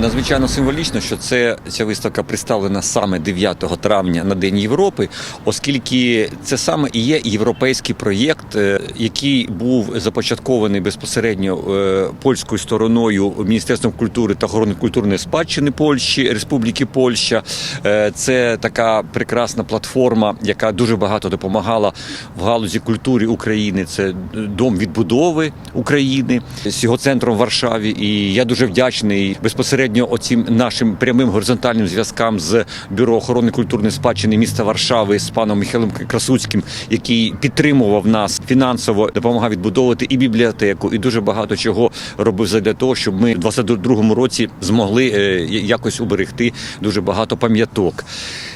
Надзвичайно символічно, що це ця виставка представлена саме 9 травня на День Європи, оскільки це саме і є європейський проєкт, е, який був започаткований безпосередньо е, польською стороною Міністерством культури та охорони культурної спадщини Польщі, Республіки Польща. Е, Це така прекрасна платформа, яка дуже багато допомагала в галузі культури України. Це дом відбудови України з його центром в Варшаві. І я дуже вдячний безпосередньо оцім нашим прямим горизонтальним зв'язкам з бюро охорони культурної спадщини міста Варшави з паном Михайлом Красуцьким, який підтримував нас фінансово, допомагав відбудовувати і бібліотеку, і дуже багато чого робив для того, щоб ми в 22-му році змогли е, якось уберегти дуже багато пам'яток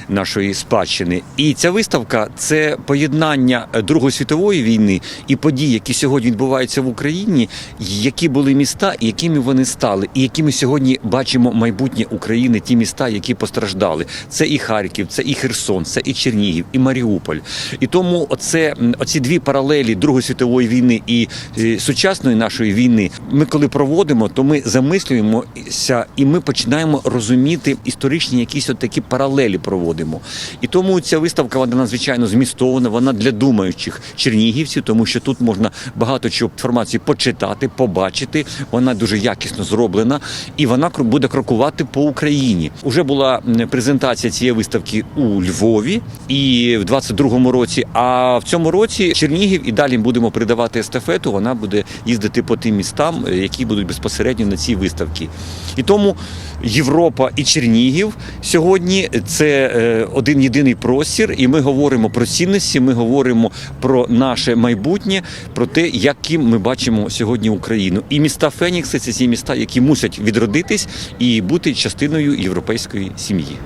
нашої спадщини. І ця виставка це поєднання Другої світової війни і подій, які сьогодні відбуваються в Україні, які були міста, і якими вони стали, і які ми сьогодні бачимо майбутнє України, ті міста, які постраждали. Це і Харків, це і Херсон, це і Чернігів, і Маріуполь. І тому оце оці дві паралелі Другої світової війни і е, сучасної нашої війни. Ми коли проводимо, то ми замислюємося і ми починаємо розуміти історичні якісь от такі паралелі проводимо. І тому ця виставка вона надзвичайно змістована. Вона для думаючих чернігівців, тому що тут можна багато чого інформації почитати, побачити. Вона дуже якісно зроблена, і вона буде крокувати по Україні. Уже була презентація цієї виставки у Львові і в 22-му році. А в цьому році Чернігів і далі будемо передавати естафету. Вона буде їздити по тим містам, е, які будуть безпосередньо на цій виставці. І тому Європа і Чернігів сьогодні це е, один єдиний простір, і ми говоримо про цінності. Ми говоримо про наше майбутнє, про те, яким ми бачимо сьогодні Україну. І міста Фенікси це ті міста, які мусять відродитись і бути частиною європейської сім'ї.